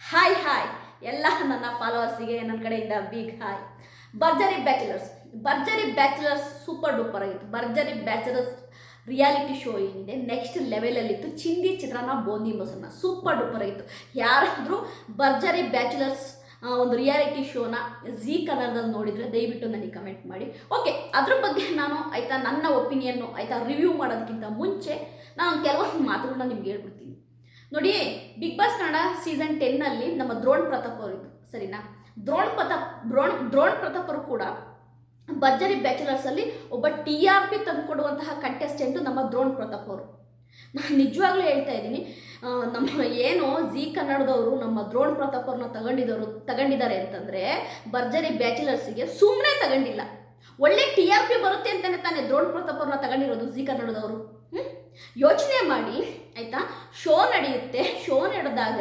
Hi hi ಎಲ್ಲ ನನ್ನ ಫಾಲೋವರ್ಸಿಗೆ ನನ್ನ ಕಡೆಯಿಂದ big hi Bharjari bachelors Bharjari bachelors super duper ಆಗಿತ್ತು. ಭರ್ಜರಿ ಬ್ಯಾಚುಲರ್ಸ್ ರಿಯಾಲಿಟಿ ಶೋ ಏನಿದೆ ನೆಕ್ಸ್ಟ್ ಲೆವೆಲಲ್ಲಿತ್ತು ಚಿಂದಿ ಚಿತ್ರಾನ್ನ, ಬೋಂದಿ ಮೊಸರನ್ನ ಸೂಪರ್ ಡೂಪರ್ ಆಗಿತ್ತು. ಯಾರಾದರೂ ಭರ್ಜರಿ ಬ್ಯಾಚುಲರ್ಸ್ ಒಂದು ರಿಯಾಲಿಟಿ ಶೋನ ಝೀ ಕನ್ನಡದಲ್ಲಿ ನೋಡಿದರೆ ದಯವಿಟ್ಟು ನನಗೆ ಕಮೆಂಟ್ ಮಾಡಿ. ಓಕೆ ಅದ್ರ ಬಗ್ಗೆ ನಾನು ಆಯಿತಾ ನನ್ನ ಒಪಿನಿಯನ್ನು ಆಯಿತಾ ರಿವ್ಯೂ ಮಾಡೋದಕ್ಕಿಂತ ಮುಂಚೆ ನಾನು ಕೆಲವೊಂದು ಮಾತುಗಳನ್ನ ನಿಮ್ಗೆ ಹೇಳ್ಬಿಡ್ತೀನಿ. ನೋಡಿ ಬಿಗ್ ಬಾಸ್ ಕನ್ನಡ ಸೀಸನ್ ಟೆನ್ನಲ್ಲಿ ನಮ್ಮ ದ್ರೋಣ್ ಪ್ರತಾಪ್ ಅವರು ಸರಿನಾ? Drone Prathap, drone drone Prathap ಅವರು ಕೂಡ ಭರ್ಜರಿ ಬ್ಯಾಚುಲರ್ಸಲ್ಲಿ ಒಬ್ಬ ಟಿ ಆರ್ ಪಿ ತಂದುಕೊಡುವಂತಹ ಕಂಟೆಸ್ಟೆಂಟು ನಮ್ಮ ದ್ರೋಣ್ ಪ್ರತಾಪ್ ಅವರು. ನಾನು ನಿಜವಾಗ್ಲೂ ಹೇಳ್ತಾ ಇದ್ದೀನಿ ನಮ್ಮ ಏನು ಜಿ ಕನ್ನಡದವರು ನಮ್ಮ ದ್ರೋಣ್ ಪ್ರತಾಪ್ ಅವ್ರನ್ನ ತಗೊಂಡಿದ್ದವರು ತಗೊಂಡಿದ್ದಾರೆ ಅಂತಂದರೆ ಭರ್ಜರಿ ಬ್ಯಾಚುಲರ್ಸಿಗೆ ಸುಮ್ಮನೆ ತಗೊಂಡಿಲ್ಲ. ಒಳ್ಳೆ ಟಿ ಆರ್ ಪಿ ಬರುತ್ತೆ ಅಂತಲೇ ತಾನೇ ದ್ರೋಣ್ ಪ್ರತಾಪ್ ಅವ್ರನ್ನ ತಗೊಂಡಿರೋದು ಜಿ ಕನ್ನಡದವರು ಹ್ಮ್? ಯೋಚನೆ ಮಾಡಿ, ಆಯಿತಾ? ಶೋ ನಡೆಯುತ್ತೆ. ಶೋ ನಡೆದಾಗ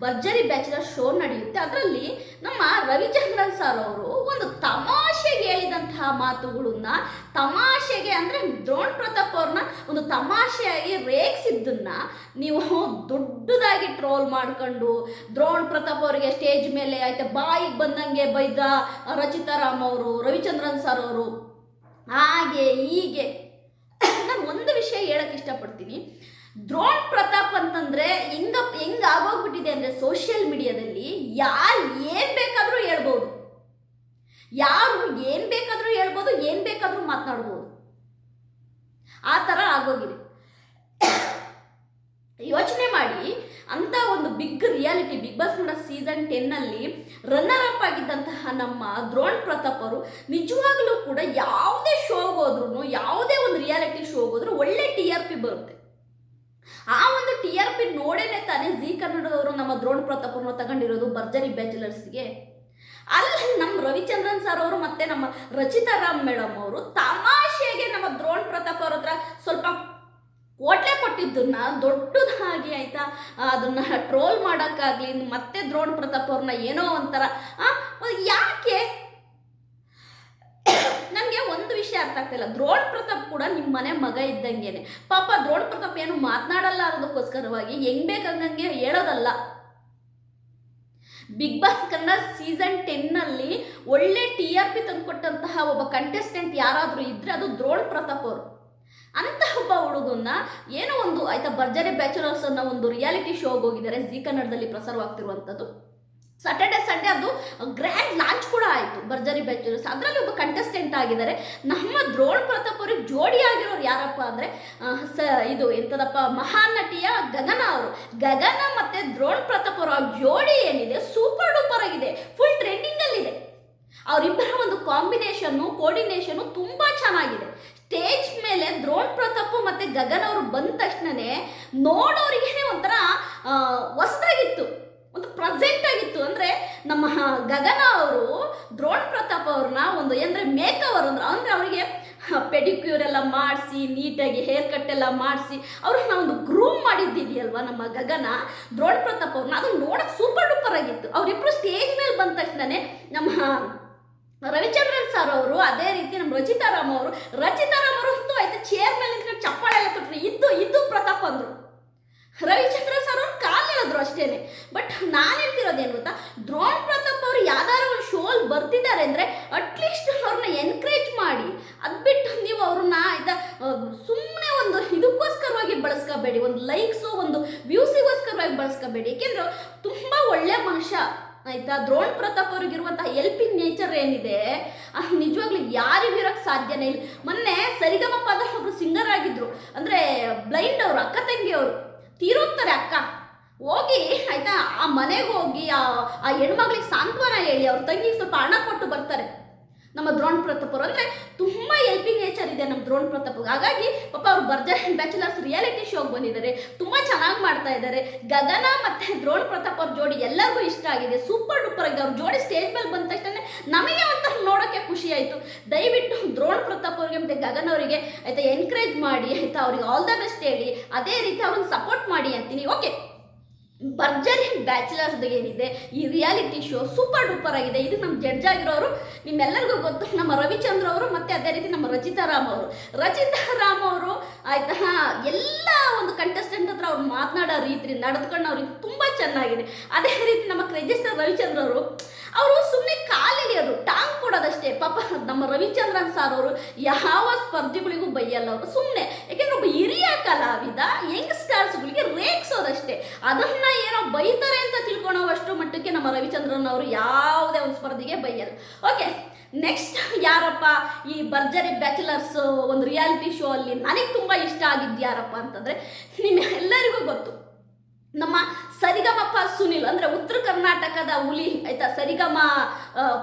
ಭರ್ಜರಿ ಬ್ಯಾಚುಲರ್ ಶೋ ನಡೆಯುತ್ತೆ. ಅದರಲ್ಲಿ ನಮ್ಮ ರವಿಚಂದ್ರನ್ ಸರ್ ಅವರು ಒಂದು ತಮಾಷೆಗೆ ಹೇಳಿದಂತಹ ಮಾತುಗಳನ್ನ, ತಮಾಷೆಗೆ ಅಂದರೆ ದ್ರೋಣ್ ಪ್ರತಾಪ್ ಅವ್ರನ್ನ ಒಂದು ತಮಾಷೆಯಾಗಿ ರೇಗಿಸಿದ್ದನ್ನ ನೀವು ದೊಡ್ಡದಾಗಿ ಟ್ರೋಲ್ ಮಾಡ್ಕೊಂಡು, ದ್ರೋಣ್ ಪ್ರತಾಪ್ ಅವರಿಗೆ ಸ್ಟೇಜ್ ಮೇಲೆ ಆಯ್ತಾ ಬಾಯಿಗೆ ಬಂದಂಗೆ ಬೈದ ರಚಿತಾ ರಾಮ್ ಅವರು, ರವಿಚಂದ್ರನ್ ಸರ್ ಅವರು, ಹಾಗೆ ಹೀಗೆ ಒಂದು ವಿಷಯ ಹೇಳಕ್ ಇಷ್ಟಪಡ್ತೀನಿ. ದ್ರೋಣ್ ಪ್ರತಾಪ್ ಅಂತಂದ್ರೆ ಹೆಂಗ ಹೆಂಗ ಆಗೋಗ್ಬಿಟ್ಟಿದೆ ಅಂದ್ರೆ ಸೋಷಿಯಲ್ ಮೀಡಿಯಾದಲ್ಲಿ ಯಾರು ಏನ್ ಬೇಕಾದ್ರೂ ಹೇಳ್ಬೋದು. ಯಾರು ಏನ್ ಬೇಕಾದ್ರೂ ಹೇಳ್ಬೋದು, ಏನ್ ಬೇಕಾದ್ರೂ ಮಾತನಾಡ್ಬೋದು. ಆ ಥರ ಆಗೋಗಿದೆ. ಯೋಚನೆ ಮಾಡಿ. ಅಂತ ಒಂದು ಬಿಗ್ ರಿಯಾಲಿಟಿ ಬಿಗ್ ಬಾಸ್ ನೋಡ ಸೀಸನ್ ಟೆನ್ನಲ್ಲಿ ರನ್ನರ್ ಅಪ್ ಆಗಿದ್ದಂತಹ ನಮ್ಮ ದ್ರೋಣ್ ಪ್ರತಾಪ್ ಅವರು ನಿಜವಾಗ್ಲೂ ಕೂಡ ಯಾವುದೇ ಶೋಗೆ ಹೋದ್ರು ಯಾವುದೇ ಒಂದು ರಿಯಾಲಿಟಿ ಶೋಗೆ ಹೋದ್ರು ಒಳ್ಳೆ ಟಿ ಆರ್ ಪಿ ಬರುತ್ತೆ. ಆ ಒಂದು ಟಿ ಆರ್ ಪಿ ನೋಡೇನೆ ತಾನೇ ಜಿ ಕನ್ನಡದವರು ನಮ್ಮ ದ್ರೋಣ್ ಪ್ರತಾಪ್ ಅವ್ರನ್ನ ತಗೊಂಡಿರೋದು ಭರ್ಜರಿ ಬ್ಯಾಚುಲರ್ಸ್ಗೆ ಅಲ್ಲಿ ನಮ್ಮ ರವಿಚಂದ್ರನ್ ಸರ್ ಅವರು ಮತ್ತೆ ನಮ್ಮ ರಚಿತಾ ರಾಮ್ ಮೇಡಮ್ ಅವರು ತಮಾಷೆಗೆ ನಮ್ಮ ದ್ರೋಣ್ ಪ್ರತಾಪ್ ಅವ್ರ ಹತ್ರ ಸ್ವಲ್ಪ ಕೋಟ್ಲೆ ಕೊಟ್ಟಿದ್ದನ್ನ ದೊಡ್ಡದಾಗಿ ಆಯ್ತಾ? ಅದನ್ನ ಟ್ರೋಲ್ ಮಾಡೋಕ್ಕಾಗ್ಲಿ, ಮತ್ತೆ ದ್ರೋಣ ಪ್ರತಾಪ್ ಅವ್ರನ್ನ ಏನೋ ಒಂಥರ ಯಾಕೆ? ನನಗೆ ಒಂದು ವಿಷಯ ಅರ್ಥ ಆಗ್ತಿಲ್ಲ ದ್ರೋಣ ಪ್ರತಾಪ್ ಕೂಡ ನಿಮ್ಮ ಮನೆ ಮಗ ಇದ್ದಂಗೆನೆ. ಪಾಪ ದ್ರೋಣ ಪ್ರತಾಪ್ ಏನು ಮಾತನಾಡಲ್ಲ ಅನ್ನೋದಕ್ಕೋಸ್ಕರವಾಗಿ ಹೆಂಗ್ ಬೇಕಂಗಂಗೆ ಹೇಳೋದಲ್ಲ. ಬಿಗ್ ಬಾಸ್ ಕನ್ನಡ ಸೀಸನ್ ಟೆನ್ನಲ್ಲಿ ಒಳ್ಳೆ ಟಿ ಆರ್ ಪಿ ತಂದುಕೊಟ್ಟಂತಹ ಒಬ್ಬ ಕಂಟೆಸ್ಟೆಂಟ್ ಯಾರಾದರೂ ಇದ್ರೆ ಅದು ದ್ರೋಣ್ ಪ್ರತಾಪ್ ಅವರು. ಅಂತ ಒಬ್ಬ ಹುಡುಗನ್ನ ಏನೋ ಒಂದು ಆಯ್ತಾ ಭರ್ಜರಿ ಬ್ಯಾಚುಲರ್ಸ್ ಅನ್ನೋ ಒಂದು ರಿಯಾಲಿಟಿ ಶೋಗೆ ಹೋಗಿದ್ದಾರೆ ಜಿ ಕನ್ನಡದಲ್ಲಿ ಪ್ರಸಾರವಾಗ್ತಿರುವಂಥದ್ದು. ಸಾಟರ್ಡೆ ಸಂಡೇ ಅದು ಗ್ರ್ಯಾಂಡ್ ಲಾಂಚ್ ಕೂಡ ಆಯಿತು, ಭರ್ಜರಿ ಬ್ಯಾಚುಲರ್ಸ್. ಅದರಲ್ಲಿ ಒಬ್ಬ ಕಂಟೆಸ್ಟೆಂಟ್ ಆಗಿದ್ದಾರೆ. ನಮ್ಮ ದ್ರೋಣ್ ಪ್ರತಾಪ್ ಅವ್ರಿಗೆ ಜೋಡಿ ಆಗಿರೋರು ಯಾರಪ್ಪ ಅಂದರೆ ಸ, ಇದು ಎಂಥದಪ್ಪ, ಮಹಾನ್ ನಟಿಯ ಗಗನ ಅವರು. ಗಗನ ಮತ್ತು ದ್ರೋಣ್ ಪ್ರತಾಪ್ ಅವರ ಜೋಡಿ ಏನಿದೆ ಸೂಪರ್ ಡೂಪರ್ ಆಗಿದೆ ಫುಲ್ ಟ್ರೆಂಡಿಂಗಲ್ಲಿದೆ ಅವರಿಬ್ಬರ ಒಂದು ಕಾಂಬಿನೇಷನ್ನು ಕೋರ್ಡಿನೇಷನ್ನು ತುಂಬ ಚೆನ್ನಾಗಿದೆ. ಸ್ಟೇಜ್ ಮೇಲೆ ದ್ರೋಣ್ ಪ್ರತಾಪ್ ಮತ್ತು ಗಗನ್ ಅವರು ಬಂದ ತಕ್ಷಣನೇ ನೋಡೋರಿಗೆ ಒಂಥರ ಹೊಸದಾಗಿತ್ತು. ಒಂದು ಪ್ರೆಸೆಂಟ್ ಆಗಿತ್ತು. ಅಂದರೆ ನಮ್ಮ ಗಗನ ಅವರು, ದ್ರೋಣ್ ಪ್ರತಾಪ್ ಅವ್ರನ್ನ ಒಂದು ಅಂದರೆ ಅವರ್ ಅಂದ್ರೆ ಅಂದರೆ ಅವರಿಗೆ ಪೆಡಿಕ್ಯೂರ್ ಎಲ್ಲ ಮಾಡಿಸಿ, ನೀಟಾಗಿ ಹೇರ್ ಕಟ್ ಎಲ್ಲ ಮಾಡಿಸಿ, ಅವ್ರನ್ನ ಒಂದು ಗ್ರೂಮ್ ಮಾಡಿದ್ದಿದೆಯಲ್ವ ನಮ್ಮ ಗಗನ? ದ್ರೋಣ್ ಪ್ರತಾಪ್ ಅವ್ರನ್ನ ಅದು ನೋಡೋಕೆ ಸೂಪರ್ ಡೂಪರ್ ಆಗಿತ್ತು. ಅವರಿಬ್ಬರು ಸ್ಟೇಜ್ ಮೇಲೆ ಬಂದ ತಕ್ಷಣನೇ ನಮ್ಮ ರವಿಚಂದ್ರನ್ ಸರ್ ಅವರು, ಅದೇ ರೀತಿ ನಮ್ಮ ರಚಿತಾ ರಾಮ್ ಅವರು, ರಚಿತಾ ರಾಮ್ ಅವರು ಅಂತೂ ಆಯ್ತು ಚೇರ್ ಮೇಲೆ ನಿಂತ್ಕೊಂಡು ಚಪ್ಪಾಳೆ ಎಲ್ಲ ಕೊಟ್ಟರು ಇದ್ದು ಇದ್ದು ಪ್ರತಾಪ್ ಅಂದರು ರವಿಚಂದ್ರ ಸರ್ ಅವ್ರು ಕಾಲ್ ಹೇಳಿದ್ರು ಅಷ್ಟೇನೆ. ಬಟ್ ನಾನು ಹೇಳ್ತಿರೋದೇನು ಗೊತ್ತಾ? ದ್ರೋಣ್ ಪ್ರತಾಪ್ ಅವರು ಯಾವ್ದಾದ್ರು ಒಂದು ಶೋಲ್ ಬರ್ತಿದ್ದಾರೆ ಅಂದರೆ ಅಟ್ಲೀಸ್ಟ್ ಅವ್ರನ್ನ ಎನ್ಕರೇಜ್ ಮಾಡಿ. ಅದು ಬಿಟ್ಟು ನೀವು ಅವ್ರನ್ನ ಆಯ್ತಾ ಸುಮ್ಮನೆ ಒಂದು ಇದಕ್ಕೋಸ್ಕರವಾಗಿ ಬಳಸ್ಕೋಬೇಡಿ. ಒಂದು ಲೈಕ್ಸು ಒಂದು ವ್ಯೂಸಿಗೋಸ್ಕರವಾಗಿ ಬಳಸ್ಕೋಬೇಡಿ. ಏಕೆಂದ್ರೆ ತುಂಬ ಒಳ್ಳೆ ಮನುಷ್ಯ ಆಯ್ತಾ? ದ್ರೋಣ್ ಪ್ರತಾಪ್ ಅವ್ರಿಗಿರುವಂತಹ ಹೆಲ್ಪಿಂಗ್ ನೇಚರ್ ಏನಿದೆ ಅದು ನಿಜವಾಗ್ಲೂ ಯಾರಿಗೂ ಇರೋಕ್ಕೆ ಸಾಧ್ಯನೇ ಇಲ್ಲ. ಮೊನ್ನೆ ಸರಿಗಮಪದ ಒಬ್ರು ಸಿಂಗರ್ ಆಗಿದ್ರು. ಅಂದರೆ ಬ್ಲೈಂಡ್ ಅವರು, ಅಕ್ಕ ತಂಗಿ ಅವರು ತೀರೋಗ್ತಾರೆ ಅಕ್ಕ. ಹೋಗಿ, ಆಯ್ತಾ? ಆ ಮನೆಗೆ ಹೋಗಿ ಆ ಹೆಣ್ಮಗ್ಳಿಗೆ ಸಾಂತ್ವನ ಹೇಳಿ, ಅವ್ರ ತಂಗಿಗೆ ಸ್ವಲ್ಪ ಹಣ ಕೊಟ್ಟು ಬರ್ತಾರೆ. ನಮ್ಮ ದ್ರೋಣ್ ಪ್ರತಾಪ್ ಅವರು ಅಂದರೆ ತುಂಬ ಹೆಲ್ಪಿಂಗ್ ನೇಚರ್ ಇದೆ ನಮ್ಮ ದ್ರೋಣ್ ಪ್ರತಾಪ್ ಹಾಗಾಗಿ ಪಾಪ ಅವ್ರು ಭರ್ಜರಿ ಬ್ಯಾಚುಲರ್ಸ್ ರಿಯಾಲಿಟಿ ಶೋಗೆ ಬಂದಿದ್ದಾರೆ. ತುಂಬ ಚೆನ್ನಾಗಿ ಮಾಡ್ತಾ ಇದ್ದಾರೆ. ಗಗನ ಮತ್ತು ದ್ರೋಣ್ ಪ್ರತಾಪ್ ಅವ್ರ ಜೋಡಿ ಎಲ್ಲರಿಗೂ ಇಷ್ಟ ಆಗಿದೆ. ಸೂಪರ್ ಡೂಪರ್ ಆಗಿದೆ. ಅವ್ರ ಜೋಡಿ ಸ್ಟೇಜ್ ಮೇಲೆ ಬಂದ ತಕ್ಷಣ ನಮಗೆ ಒಂಥರ ನೋಡೋಕ್ಕೆ ಖುಷಿ ಆಯಿತು. ದಯವಿಟ್ಟು ದ್ರೋಣ್ ಪ್ರತಾಪ್ ಅವ್ರಿಗೆ ಮತ್ತೆ ಗಗನ್ ಅವರಿಗೆ ಆಯಿತಾ ಎನ್ಕರೇಜ್ ಮಾಡಿ, ಆಯಿತಾ ಅವ್ರಿಗೆ ಆಲ್ ದ ಬೆಸ್ಟ್ ಹೇಳಿ. ಅದೇ ರೀತಿ ಅವ್ರನ್ನ ಸಪೋರ್ಟ್ ಮಾಡಿ ಅಂತೀನಿ. ಓಕೆ ಭರ್ಜರಿ ಬ್ಯಾಚುಲರ್ಸ್ ಏನಿದೆ, ಈ ರಿಯಾಲಿಟಿ ಶೋ ಸೂಪರ್ ಡೂಪರ್ ಆಗಿದೆ. ಇದು ನಮ್ಮ ಜಡ್ಜ್ ಆಗಿರೋರು, ನಿಮ್ಮೆಲ್ಲರಿಗೂ ಗೊತ್ತು. ನಮ್ಮ ರವಿಚಂದ್ರ ಅವರು ಮತ್ತೆ ಅದೇ ರೀತಿ ನಮ್ಮ ರಚಿತಾ ರಾಮ್ ಅವರು. ರಚಿತಾ ರಾಮ್ ಅವರು ಆಯ್ತಾ, ಎಲ್ಲ ಒಂದು ಕಂಟೆಸ್ಟೆಂಟ್ ಹತ್ರ ಅವ್ರು ಮಾತನಾಡೋ ರೀತಿ ನಡೆದುಕೊಂಡು ಅವ್ರಿಗೆ ತುಂಬ ಚೆನ್ನಾಗಿದೆ. ಅದೇ ರೀತಿ ನಮ್ಮ ಕ್ರೇಜಿಸ್ಟರ್ ರವಿಚಂದ್ರ ಅವರು ಅವರು ಸುಮ್ಮನೆ ಕಾಲಿಡಿಯೋದು ಟಾಂಗ್ ಕೊಡೋದಷ್ಟೇ. ಪಾಪ ನಮ್ಮ ರವಿಚಂದ್ರನ್ ಸರ್ ಅವರು ಯಾವ ಸ್ಪರ್ಧಿಗಳಿಗೂ ಬೈಯಲ್ಲ ಅವರು ಸುಮ್ಮನೆ ಯಾಕೆಂದ್ರೆ ಒಬ್ಬ ಹಿರಿಯ ಕಲಾವಿದ, ಯಂಗ್ಸ್ಟರ್ಸ್ಗಳಿಗೆ ರೇಗಿಸೋದಷ್ಟೇ. ಅದನ್ನ ಏನೋ ಬೈತಾರೆ ಅಂತ ತಿಳ್ಕೊಳೋವಷ್ಟು ಮಟ್ಟಕ್ಕೆ ನಮ್ಮ ರವಿಚಂದ್ರನ್ ಅವರು ಯಾವುದೇ ಒಂದು ಸ್ಪರ್ಧಿಗೆ ಬೈಯಲ್ಲ. ಓಕೆ ನೆಕ್ಸ್ಟ್ ಯಾರಪ್ಪ? ಈ ಭರ್ಜರಿ ಬ್ಯಾಚುಲರ್ಸ್ ಒಂದು ರಿಯಾಲಿಟಿ ಶೋ ಅಲ್ಲಿ ನನಗೆ ತುಂಬ ಇಷ್ಟ ಆಗಿದ್ದು ಯಾರಪ್ಪ ಅಂತಂದರೆ ನಿಮ್ಮೆಲ್ಲರಿಗೂ ಗೊತ್ತು. ನಮ್ಮ ಸರಿಗಮಪ ಸುನಿಲ್ ಅಂದರೆ ಉತ್ತರ ಕರ್ನಾಟಕದ ಹುಲಿ, ಆಯ್ತಾ? ಸರಿಗಮ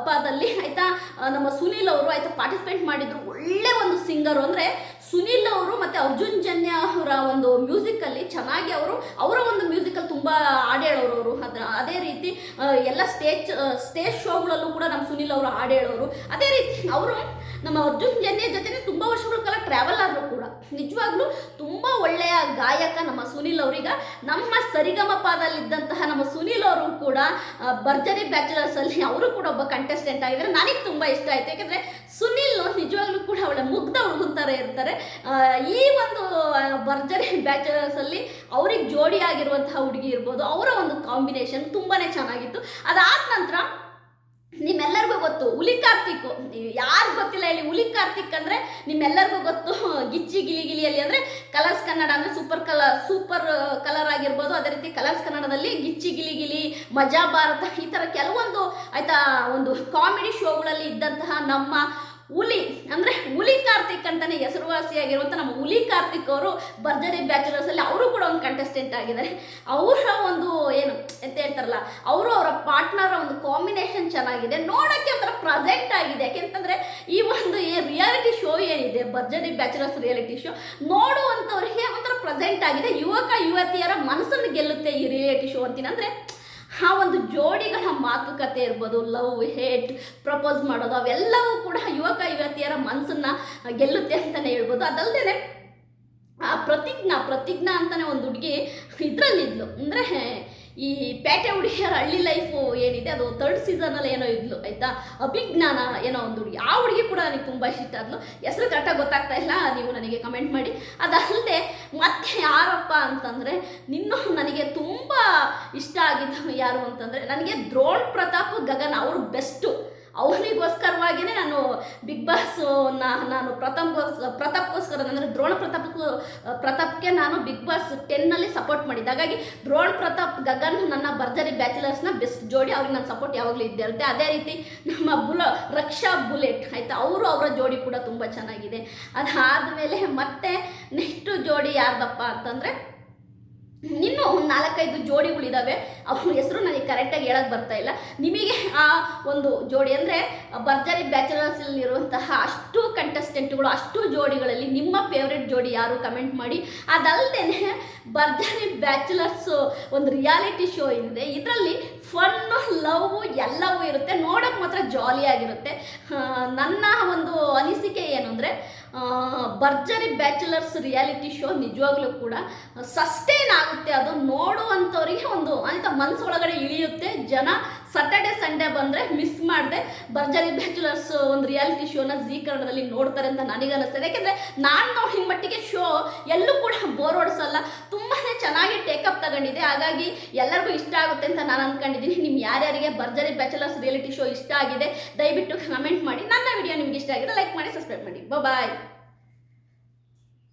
ಪದಲ್ಲಿ ಆಯ್ತಾ? ನಮ್ಮ ಸುನಿಲ್ ಅವರು, ಆಯ್ತಾ ಪಾರ್ಟಿಸಿಪೇಟ್ ಮಾಡಿದ್ರು. ಒಳ್ಳೆ ಒಂದು ಸಿಂಗರು ಅಂದರೆ ಸುನಿಲ್ ಅವರು ಮತ್ತು ಅರ್ಜುನ್ ಜನ್ಯ ಅವರ ಒಂದು ಮ್ಯೂಸಿಕಲ್ಲಿ ಚೆನ್ನಾಗಿ ಅವರು, ಅವರ ಒಂದು ಮ್ಯೂಸಿಕಲ್ಲಿ ತುಂಬ ಹಾಡು ಹೇಳೋರು ಅವರು. ಅದರ, ಅದೇ ರೀತಿ ಎಲ್ಲ ಸ್ಟೇಜ್ ಸ್ಟೇಜ್ ಶೋಗಳಲ್ಲೂ ಕೂಡ ನಮ್ಮ ಸುನಿಲ್ ಅವರು ಹಾಡು ಹೇಳೋರು. ಅದೇ ರೀತಿ, ಅವರು ನಮ್ಮ ಅರ್ಜುನ್ ಜನ್ಯ ಜೊತೆ ತುಂಬ ವರ್ಷಗಳ ಕಾಲ ಟ್ರಾವೆಲ್ ಆದರೂ ಕೂಡ, ನಿಜವಾಗ್ಲೂ ತುಂಬ ಒಳ್ಳೆಯ ಗಾಯಕ ನಮ್ಮ ಸುನಿಲ್ ಅವರೀಗ. ನಮ್ಮ ಸರಿಗಮಪದಲ್ಲಿದ್ದಂತಹ ನಮ್ಮ ಸುನಿಲ್ ಅವರು ಕೂಡ ಭರ್ಜರಿ ಬ್ಯಾಚುಲರ್ಸ್ ಅಲ್ಲಿ ಅವರು ಕೂಡ ಒಬ್ಬ ಕಂಟೆಸ್ಟೆಂಟ್ ಆಗಿದ್ದಾರೆ. ನನಗೆ ತುಂಬ ಇಷ್ಟ ಆಯ್ತು. ಯಾಕಂದ್ರೆ ಸುನಿಲ್ ನಿಜವಾಗ್ಲೂ ಕೂಡ ಅವಳ ಮುಗ್ಧ ಹುಡುಗನ ಇರ್ತಾರೆ. ಈ ಒಂದು ಭರ್ಜರಿ ಬ್ಯಾಚುಲರ್ಸ್ ಅಲ್ಲಿ ಅವ್ರಿಗೆ ಜೋಡಿ ಆಗಿರುವಂತಹ ಹುಡುಗಿ ಇರ್ಬೋದು. ಅವರ ಒಂದು ಕಾಂಬಿನೇಷನ್ ತುಂಬಾನೇ ಚೆನ್ನಾಗಿತ್ತು. ಅದಾದ ನಂತರ ನಿಮ್ಮೆಲ್ಲರಿಗೂ ಗೊತ್ತು, ಹುಲಿ ಕಾರ್ತಿಕ್. ಯಾರು ಗೊತ್ತಿಲ್ಲ ಹೇಳಿ, ಹುಲಿ ಕಾರ್ತಿಕ್ ಅಂದ್ರೆ ನಿಮ್ಮೆಲ್ಲರಿಗೂ ಗೊತ್ತು. ಗಿಚ್ಚಿ ಗಿಲಿ ಗಿಲಿಯಲ್ಲಿ ಅಂದ್ರೆ ಕಲರ್ಸ್ ಕನ್ನಡ ಅಂದ್ರೆ ಸೂಪರ್ ಕಲರ್ ಸೂಪರ್ ಕಲರ್ ಆಗಿರ್ಬೋದು. ಅದೇ ರೀತಿ ಕಲರ್ಸ್ ಕನ್ನಡದಲ್ಲಿ ಗಿಚ್ಚಿ ಗಿಲಿ ಗಿಲಿ, ಮಜಾ ಭಾರತ ಈ ಥರ ಕೆಲವೊಂದು, ಆಯಿತಾ, ಒಂದು ಕಾಮಿಡಿ ಶೋಗಳಲ್ಲಿ ಇದ್ದಂತಹ ನಮ್ಮ ಹುಲಿ, ಅಂದ್ರೆ ಹುಲಿ ಕಾರ್ತಿಕ್ ಅಂತಲೇ ಹೆಸರುವಾಸಿಯಾಗಿರುವಂಥ ನಮ್ಮ ಹುಲಿ ಕಾರ್ತಿಕ್ ಅವರು ಭರ್ಜರಿ ಬ್ಯಾಚುಲರ್ಸಲ್ಲಿ ಅವರು ಕೂಡ ಒಂದು ಕಂಟೆಸ್ಟೆಂಟ್ ಆಗಿದ್ದಾರೆ. ಅವರ ಒಂದು ಏನು ಅಂತ ಹೇಳ್ತಾರಲ್ಲ, ಅವರು ಅವರ ಪಾರ್ಟ್ನರ್ ಒಂದು ಕಾಂಬಿನೇಷನ್ ಚೆನ್ನಾಗಿದೆ. ನೋಡೋಕ್ಕೆ ಒಂಥರ ಪ್ರೆಸೆಂಟ್ ಆಗಿದೆ. ಯಾಕೆಂತಂದ್ರೆ ಈ ಒಂದು ರಿಯಾಲಿಟಿ ಶೋ ಏನಿದೆ, ಭರ್ಜರಿ ಬ್ಯಾಚುಲರ್ಸ್ ರಿಯಾಲಿಟಿ ಶೋ ನೋಡುವಂಥವ್ರಿಗೆ ಒಂಥರ ಪ್ರೆಸೆಂಟ್ ಆಗಿದೆ. ಯುವಕ, ಯುವತಿಯರ ಮನಸ್ಸನ್ನು ಗೆಲ್ಲುತ್ತೆ ಈ ರಿಯಾಲಿಟಿ ಶೋ ಅಂತೀನಿ ಅಂದ್ರೆ ಆ ಒಂದು ಜೋಡಿಗಳ ಮಾತುಕತೆ ಇರ್ಬೋದು ಲವ್ ಹೇಟ್ ಪ್ರಪೋಸ್ ಮಾಡೋದು, ಅವೆಲ್ಲವೂ ಕೂಡ ಯುವಕ, ಯುವತಿಯರ ಮನಸ್ಸನ್ನ ಗೆಲ್ಲುತ್ತೆ ಅಂತಲೇ ಹೇಳ್ಬೋದು. ಅದಲ್ಲದೆ ಆ ಪ್ರತಿಜ್ಞಾ ಪ್ರತಿಜ್ಞಾ ಅಂತಾನೆ ಒಂದು ಹುಡುಗಿ ಇದರಲ್ಲಿದ್ಲು. ಅಂದರೆ ಈ ಪೇಟೆ ಹುಡುಗಿಯರ ಹಳ್ಳಿ ಲೈಫು ಏನಿದೆ, ಅದು ಥರ್ಡ್ ಸೀಸನಲ್ಲಿ ಏನೋ ಇದ್ಲು, ಆಯಿತಾ? ಅಭಿಜ್ಞಾನ ಏನೋ ಒಂದು ಹುಡುಗಿ. ಆ ಹುಡುಗಿ ಕೂಡ ನನಗೆ ತುಂಬ ಇಷ್ಟ ಆದ್ಲು. ಹೆಸರು ಕರೆಕ್ಟಾಗಿ ಗೊತ್ತಾಗ್ತಾ ಇಲ್ಲ, ನೀವು ನನಗೆ ಕಮೆಂಟ್ ಮಾಡಿ. ಅದಲ್ಲದೆ, ಮತ್ತೆ ಯಾರಪ್ಪ ಅಂತಂದರೆ, ನಿನ್ನೂ ನನಗೆ ತುಂಬ ಇಷ್ಟ ಆಗಿದ್ದು ಯಾರು ಅಂತಂದರೆ, ನನಗೆ ದ್ರೋಣ್ ಪ್ರತಾಪ್ ಗಗನ್ ಅವರು ಬೆಸ್ಟು ಅವನಿಗೋಸ್ಕರವಾಗಿಯೇ ನಾನು ಬಿಗ್ ಬಾಸ್ ನಾನು ಪ್ರಥಮ ಪ್ರತಾಪ್ಗೋಸ್ಕರ ಅಂದರೆ ದ್ರೋಣ ಪ್ರತಾಪ್ ಪ್ರತಾಪ್ಗೆ ನಾನು ಬಿಗ್ ಬಾಸ್ ಟೆನ್ನಲ್ಲಿ ಸಪೋರ್ಟ್ ಮಾಡಿದ್ದೆ. ಹಾಗಾಗಿ ದ್ರೋಣ ಪ್ರತಾಪ್ ಗಗನ್ ನನ್ನ ಭರ್ಜರಿ ಬ್ಯಾಚುಲರ್ಸ್ನ ಬೆಸ್ಟ್ ಜೋಡಿ ಅವ್ರಿಗೆ ನಾನು ಸಪೋರ್ಟ್ ಯಾವಾಗಲೂ ಇದ್ದೇ ಇರುತ್ತೆ. ಅದೇ ರೀತಿ ನಮ್ಮ ಬುಲ ರಕ್ಷಾ ಬುಲೆಟ್ ಆಯಿತಾ, ಅವರು ಅವರ ಜೋಡಿ ಕೂಡ ತುಂಬ ಚೆನ್ನಾಗಿದೆ. ಅದಾದಮೇಲೆ ಮತ್ತೆ ನೆಕ್ಸ್ಟು ಜೋಡಿ ಯಾರ್ದಪ್ಪ ಅಂತಂದರೆ ಇನ್ನೂ ಒಂದು ನಾಲ್ಕೈದು ಜೋಡಿಗಳಿದ್ದಾವೆ ಅವ್ರ ಹೆಸರು ನನಗೆ ಕರೆಕ್ಟಾಗಿ ಹೇಳಕ್ಕೆ ಬರ್ತಾ ಇಲ್ಲ. ನಿಮಗೆ ಆ ಒಂದು ಜೋಡಿ ಅಂದರೆ ಭರ್ಜರಿ ಬ್ಯಾಚುಲರ್ಸಲ್ಲಿರುವಂತಹ ಅಷ್ಟು ಕಂಟೆಸ್ಟೆಂಟ್ಗಳು ಅಷ್ಟು ಜೋಡಿಗಳಲ್ಲಿ ನಿಮ್ಮ ಫೇವ್ರೆಟ್ ಜೋಡಿ ಯಾರು ಕಮೆಂಟ್ ಮಾಡಿ. ಅದಲ್ಲದೆ ಭರ್ಜರಿ ಬ್ಯಾಚುಲರ್ಸು ಒಂದು ರಿಯಾಲಿಟಿ ಶೋ ಇದೆ ಇದರಲ್ಲಿ ಫನ್ನು ಲವ್ ಎಲ್ಲವೂ ಇರುತ್ತೆ. ನೋಡೋಕೆ ಮಾತ್ರ ಜಾಲಿಯಾಗಿರುತ್ತೆ ನನ್ನ ಒಂದು ಭರ್ಜರಿ ಬ್ಯಾಚುಲರ್ಸ್ ರಿಯಾಲಿಟಿ ಶೋ ನಿಜವಾಗ್ಲೂ ಕೂಡ ಸಸ್ಟೈನ್ ಆಗುತ್ತೆ. ಅದು ನೋಡುವಂಥವ್ರಿಗೆ ಒಂದು ಅಂತ ಮನಸ್ಸು ಒಳಗಡೆ ಇಳಿಯುತ್ತೆ. ಜನ ಸಟರ್ಡೆ ಸಂಡೇ ಬಂದರೆ ಮಿಸ್ ಮಾಡದೆ. ಭರ್ಜರಿ ಬ್ಯಾಚುಲರ್ಸ್ ಒಂದು ರಿಯಾಲಿಟಿ ಶೋನ ಜೀ ಕನ್ನಡದಲ್ಲಿ ನೋಡ್ತಾರೆ ಅಂತ ನನಗನ್ನಿಸ್ತದೆ ಯಾಕೆಂದರೆ ನಾನು ನೋಡಿದ ಮಟ್ಟಿಗೆ ಶೋ ಎಲ್ಲೂ ಕೂಡ ಬೋರ್ ಹೊಡಿಸಲ್ಲ. ತುಂಬಾ ಚೆನ್ನಾಗಿ ಟೇಕಪ್ ತಗೊಂಡಿದೆ. ಹಾಗಾಗಿ ಎಲ್ಲರಿಗೂ ಇಷ್ಟ ಆಗುತ್ತೆ ಅಂತ ನಾನು ಅಂದ್ಕೊಂಡಿದ್ದೀನಿ ನಿಮ್ಮ ಯಾರ್ಯಾರಿಗೆ ಭರ್ಜರಿ ಬ್ಯಾಚುಲರ್ಸ್ ರಿಯಾಲಿಟಿ ಶೋ ಇಷ್ಟ ಆಗಿದೆ, ದಯವಿಟ್ಟು ಕಮೆಂಟ್ ಮಾಡಿ. ನನ್ನ ವಿಡಿಯೋ ನಿಮ್ಗೆ ಇಷ್ಟ ಆಗಿದೆ ಲೈಕ್ ಮಾಡಿ ಸಬ್ಸ್ಕ್ರೈಬ್ ಮಾಡಿ. ಬಾಯ್